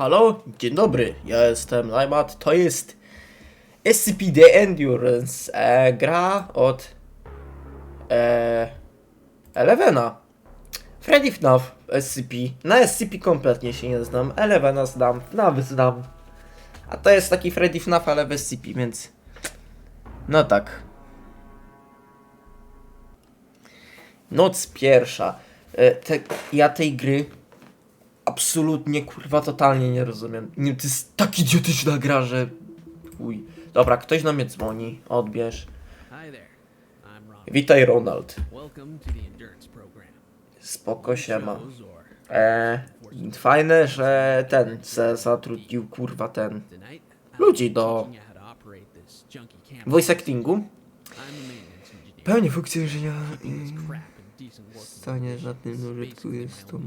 Halo, dzień dobry, ja jestem Najmat, to jest SCP-The Endurance, e, gra od e, Elevena. Freddy FNAF SCP, na SCP kompletnie się nie znam, Elevena znam, FNAF znam. A to jest taki Freddy FNAF, ale w SCP, więc... No tak. Noc pierwsza. E, te, ja tej gry absolutnie kurwa totalnie nie rozumiem. Nie, to jest tak idiotyczna gra, że. Uj. Dobra, ktoś na mnie dzwoni. Odbierz. Witaj Ronald. Spoko siema. Shows or E, fajne, że ten se zatrudnił kurwa ten ludzi do voice actingu. Pełni funkcji inżyniera i working stanie is użytku basically jest to...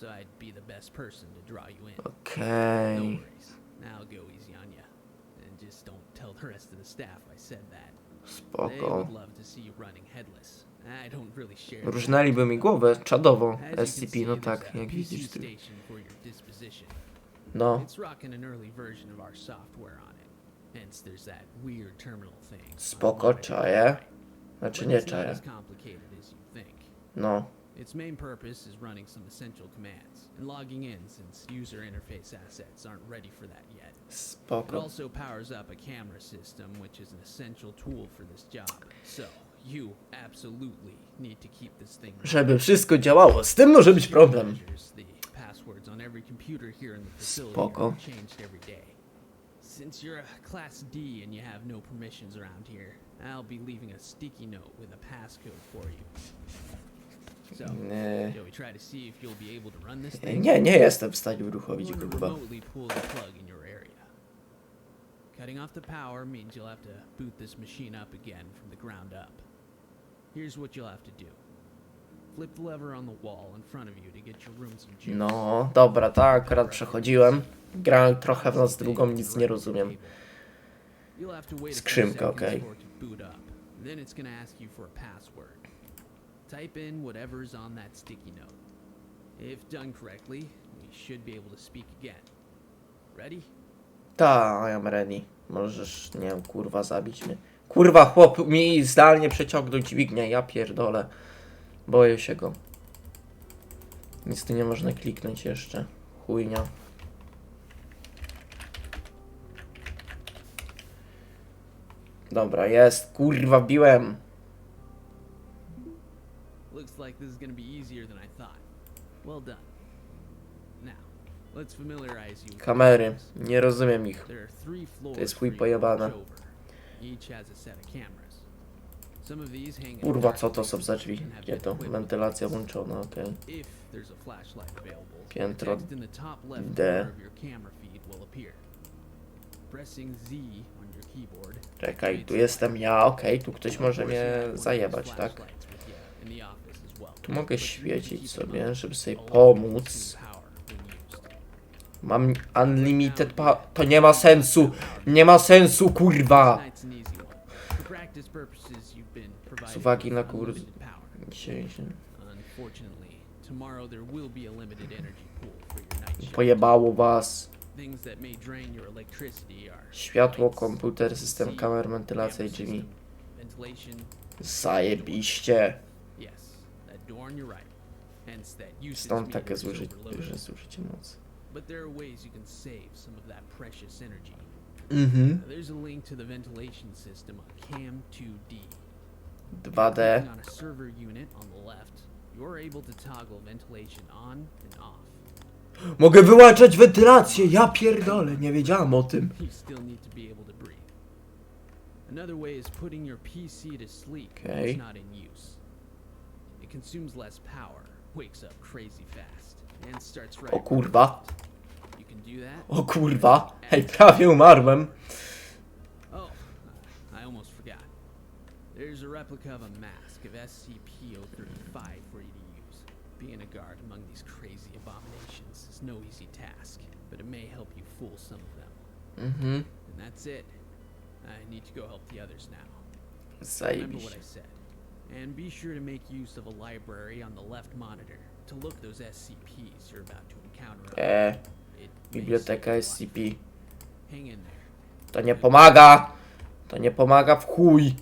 so I'd be the best person to draw you in. No worries. Now go easy on ya. And just don't tell the rest of the staff I said that. They Spoko. would love to see you running headless. I don't really share that. Różnęliby mi głowę czadowo As you can SCP, see, no there's tak, a jak PC widzisz ty. station for your disposition. No, It's rocking an early version of our software on it. Hence, there's that weird terminal thing. on the spoko, monitor. czaję. Znaczy nie it's not czaję. as complicated as you think. No. Its main purpose is running some essential commands and logging in since user interface assets aren't ready for that yet. Spoko. It also powers up a camera system, which is an essential tool for this job. So, you absolutely need to keep this thing running. Żeby wszystko działało, z tym może być problem. Passwords on every computer here in the facility Spoko. are changed every day. Since you're a Class D and you have no permissions around here, I'll be leaving a sticky note with a passcode for you. Nie, nie, nie jestem w stanie uruchomić kurwa. Cutting off the power means you'll have to boot this machine up again from the ground up. Here's what you'll have to do. Flip the lever on the wall in front of you to get your room some juice. No, dobra, tak, akurat przechodziłem. Grałem trochę w noc drugą, nic nie rozumiem. Skrzynka, okej. up. Then it's gonna ask you for a password. Type in whatever's on that sticky note. If done correctly, we should be able to speak again. Ready? Ta, I am ready. Możesz, nie kurwa, zabić mnie. Kurwa, chłop mi zdalnie przeciągnął dźwignię, ja pierdolę. Boję się go. Nic tu nie można kliknąć jeszcze. Chujnia. Dobra, jest, kurwa, wbiłem. Looks like this is going to be easier than I thought. Well done. Now, let's familiarize you Kamery, nie rozumiem ich. There are three floors jest chuj to pojebane. watch over. Each has a set of cameras. Some of these hang Kurwa, co to są za drzwi? Gdzie to? Wentylacja włączona, okej. If there's a flashlight available, the Piętro text in the top left D. corner of your camera feed will appear. Pressing Z on your keyboard. Czekaj, tu jestem ja, okej, tu ktoś może mnie zajebać, tak? Tu mogę świecić sobie, żeby sobie pomóc. power. Mam unlimited pa... To nie ma sensu! Nie ma sensu, kurwa! Z uwagi na kur... power. Pojebało was. Światło, komputer, system kamer, wentylacja i ventilation. Zajebiście. Yes, door on your right. Hence that usage Stąd takie zużycie, duże zużycie mocy. But there are ways you can save some of that precious energy. Mhm. There's a link to the ventilation system on Cam 2D. 2D. Clicking on a server unit on the left, you're able to toggle ventilation on and off. Mogę wyłączać wentylację, ja pierdolę, nie wiedziałam o tym. You still need to be able to breathe. Another way is putting your PC to sleep when Okay. it's not in use. It consumes less power, wakes up crazy fast, and starts right. O kurwa, You can do that. o kurwa. Hej, prawie umarłem. Oh, I almost forgot. There's a replica of a mask of SCP-035 for you to use. Being a guard among these crazy abominations is no easy task, but it may help you fool some of them. Mhm. And that's it. I need to go help the others now. Remember what I said. And be sure to make use of a library on the left monitor to look those SCPs you're about to encounter. Eee, Biblioteka SCP. Hang in there. To nie pomaga! To nie pomaga w chuj!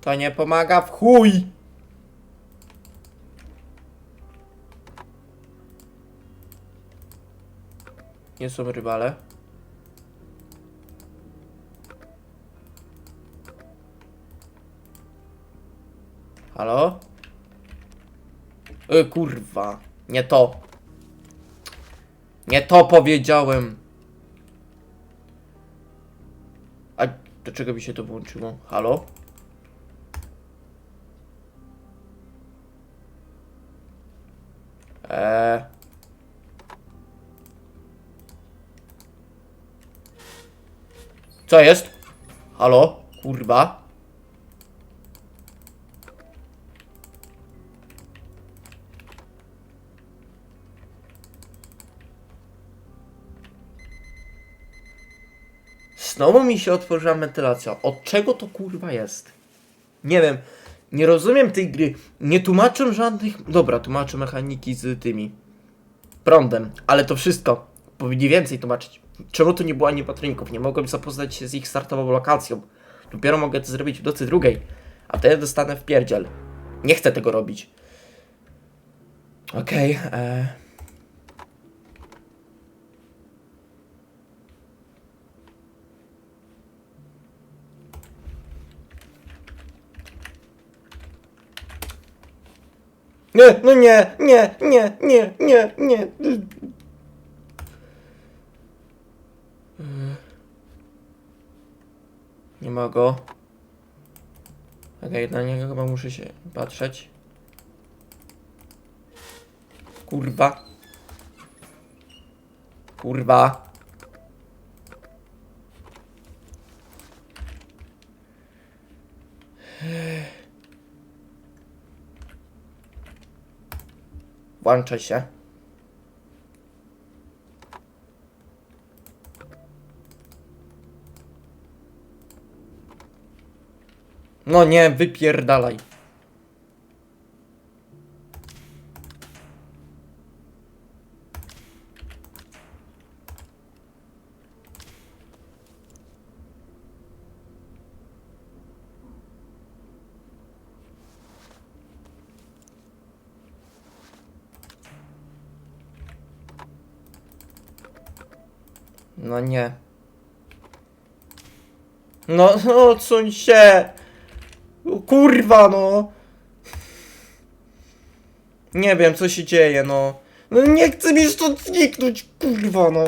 To nie pomaga w chuj! Nie są rywale. Halo? E, kurwa. Nie to. Nie to powiedziałem. A do czego mi się to włączyło? Halo? Eee. Co jest? Halo? Kurwa? Znowu mi się otworzyła wentylacja. Od czego to kurwa jest? Nie wiem. Nie rozumiem tej gry. Nie tłumaczę żadnych. Dobra, tłumaczę mechaniki z tymi. Prądem, ale to wszystko. Powinni więcej tłumaczyć. Czemu tu nie było animatroników? Nie mogłem zapoznać się z ich startową lokacją. Dopiero mogę to zrobić w nocy drugiej. A to ja dostanę w pierdziel. Nie chcę tego robić. Okej, e. Nie, no nie, nie, nie, nie, nie, nie. Nie ma go. Okej, na niego chyba muszę się patrzeć. Kurwa. Kurwa. Włączaj się. No nie, wypierdalaj. No nie. No, no, odsuń się! Kurwa, no! Nie wiem, co się dzieje, no. No nie chcę mi stąd zniknąć, kurwa, no.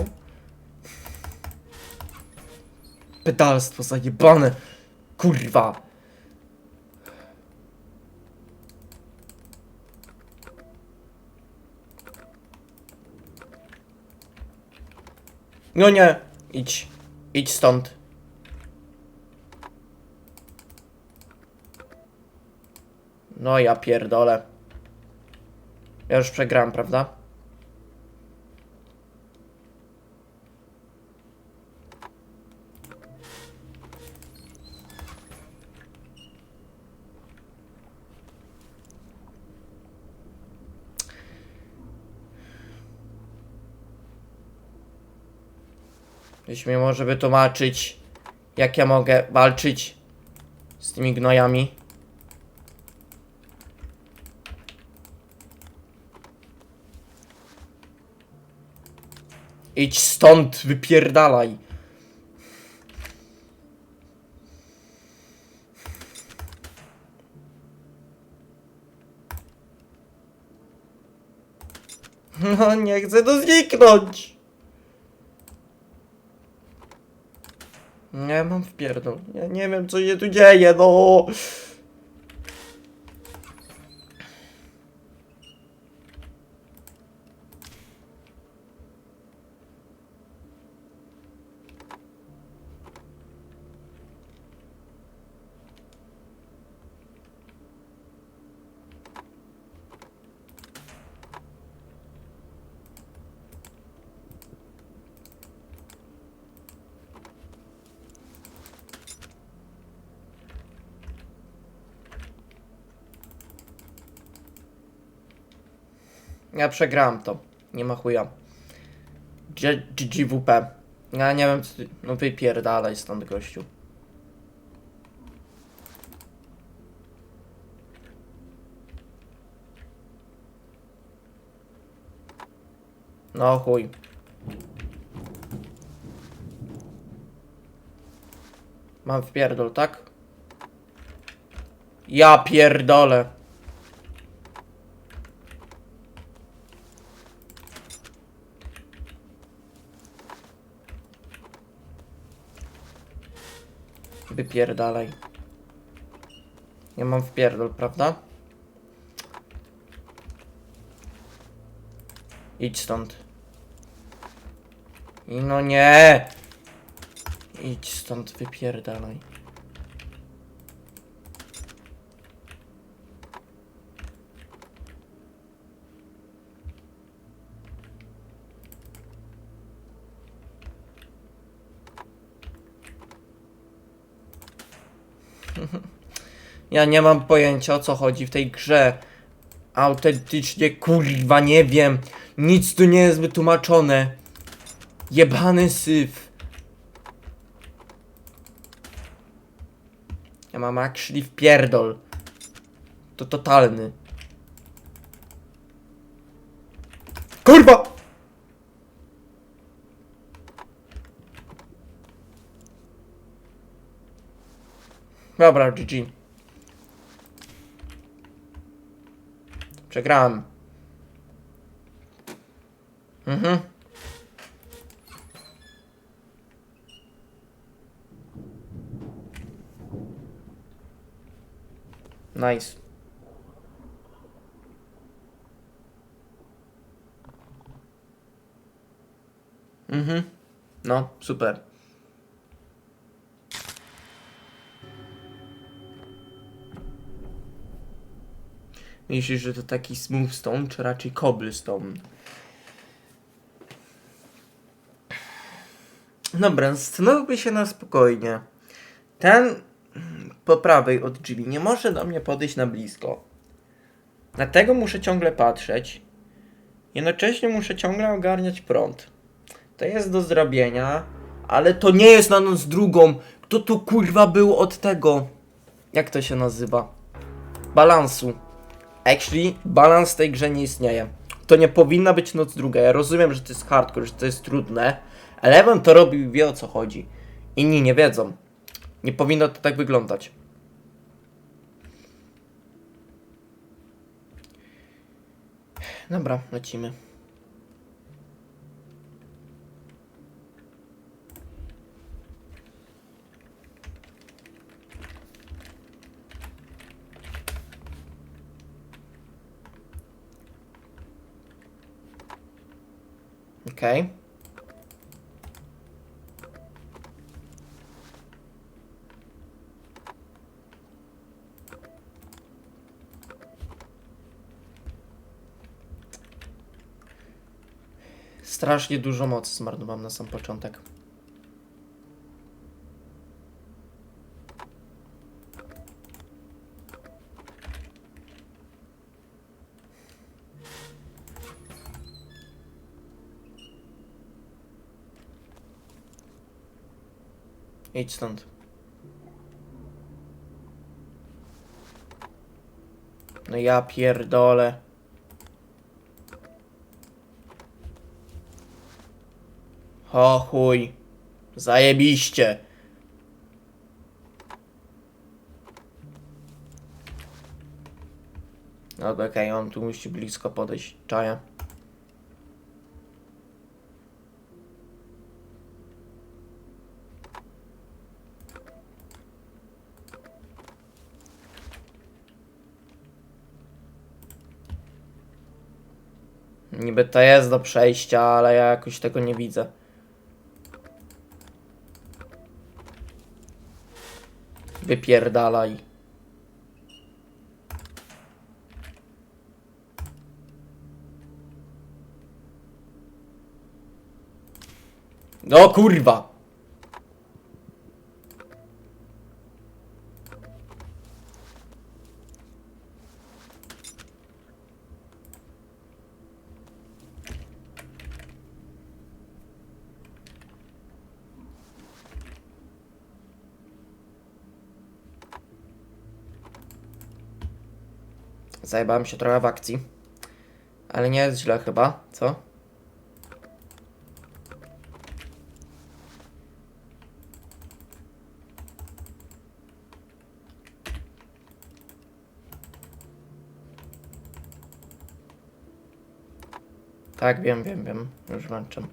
Pedalstwo zajebane. Kurwa. No nie. Idź. Idź stąd. No ja pierdolę. Ja już przegram, prawda? Ktoś mi może wytłumaczyć, jak ja mogę walczyć z tymi gnojami. Idź stąd, wypierdalaj. No, nie chcę tu zniknąć. Nie mam wpierdol. Ja nie wiem, co się tu dzieje, no. Ja przegrałem to. Nie ma chuja. GGWP. Ja nie wiem, co ty... No wypierdalaj stąd, gościu. No chuj. Mam wpierdol, tak? Ja pierdolę. Wypierdalaj. Ja mam wpierdol, prawda? Idź stąd. I no nie! Idź stąd, wypierdalaj. Ja nie mam pojęcia o co chodzi w tej grze. Autentycznie kurwa nie wiem. Nic tu nie jest wytłumaczone. Jebany syf. Ja mam actually wpierdol. To totalny. Kurwa! Dobra, GG. Przegrałem. Mhm. Nice. Mhm. No, super. Myślisz, że to taki smooth stone, czy raczej cobblestone? Dobra, zastanówmy się na spokojnie. Ten po prawej od drzwi nie może do mnie podejść na blisko. Dlatego muszę ciągle patrzeć. Jednocześnie muszę ciągle ogarniać prąd. To jest do zrobienia, ale to nie jest na noc drugą. Kto tu kurwa był od tego? Jak to się nazywa? Balansu. Actually, balans w tej grze nie istnieje. To nie powinna być noc druga. Ja rozumiem, że to jest hardcore, że to jest trudne. Eleven to robił i wie o co chodzi. Inni nie wiedzą. Nie powinno to tak wyglądać. Dobra, lecimy. Okej. Strasznie dużo mocy zmarnowałem na sam początek. Idź stąd. No ja pierdolę. O chuj. Zajebiście. No okej, on tu musi blisko podejść. Czaja. Niby to jest do przejścia, ale ja jakoś tego nie widzę. Wypierdalaj. No kurwa! Zajebałem się trochę w akcji. Ale nie jest źle chyba, co? Tak, wiem, wiem, wiem. Już włączam.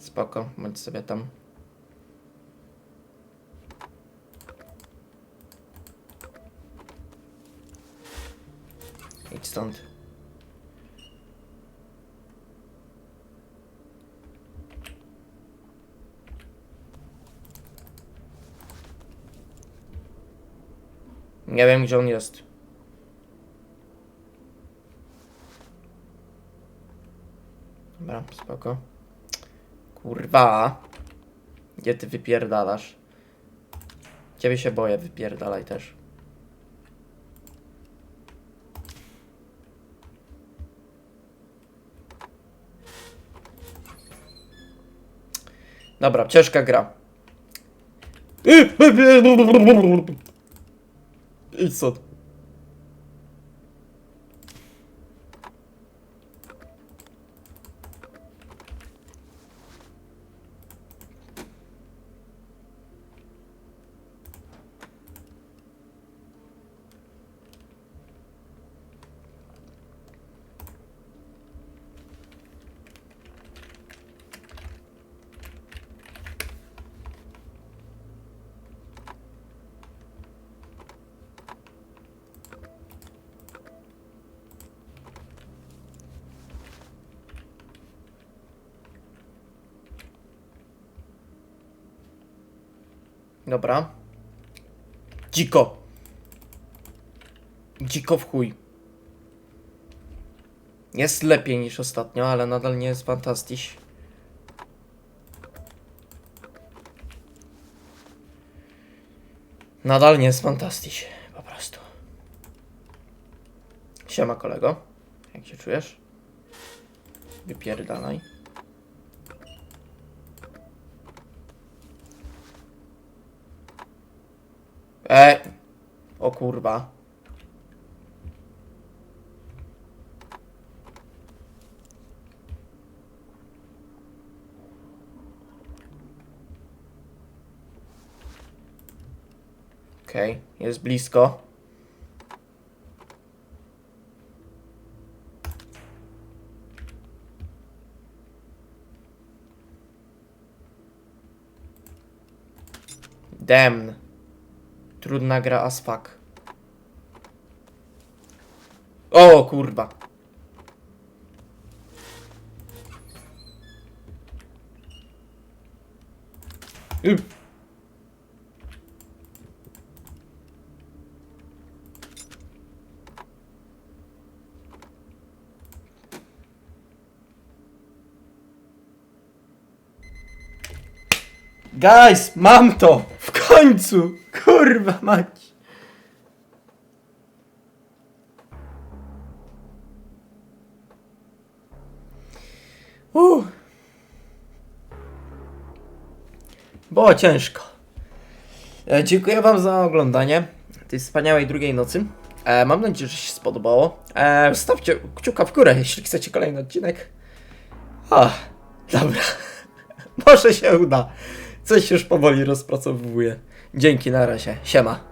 Spoko, bądź sobie tam. Idź stąd. Nie wiem, gdzie on jest. Dobra, spoko. Kurwa. Gdzie ty wypierdalasz? Ciebie się boję, wypierdalaj też. Dobra, ciężka gra. Idź stąd. Dobra. Dziko. Dziko w chuj. Jest lepiej niż ostatnio, ale nadal nie jest fantastyś. Nadal nie jest fantastyś. Po prostu. Siema kolego. Jak się czujesz? Wypierdalaj. E. O kurwa. Okej, jest blisko. Damn. Trudna gra as fuck. O kurwa. Y. Guys, mam to! W końcu! Kurwa mać! Było ciężko. E, dziękuję Wam za oglądanie tej wspaniałej drugiej nocy. E, mam nadzieję, że się spodobało. E, stawcie kciuka w górę, jeśli chcecie kolejny odcinek. A, dobra. Może się uda. Coś już powoli rozpracowuję. Dzięki, na razie. Siema.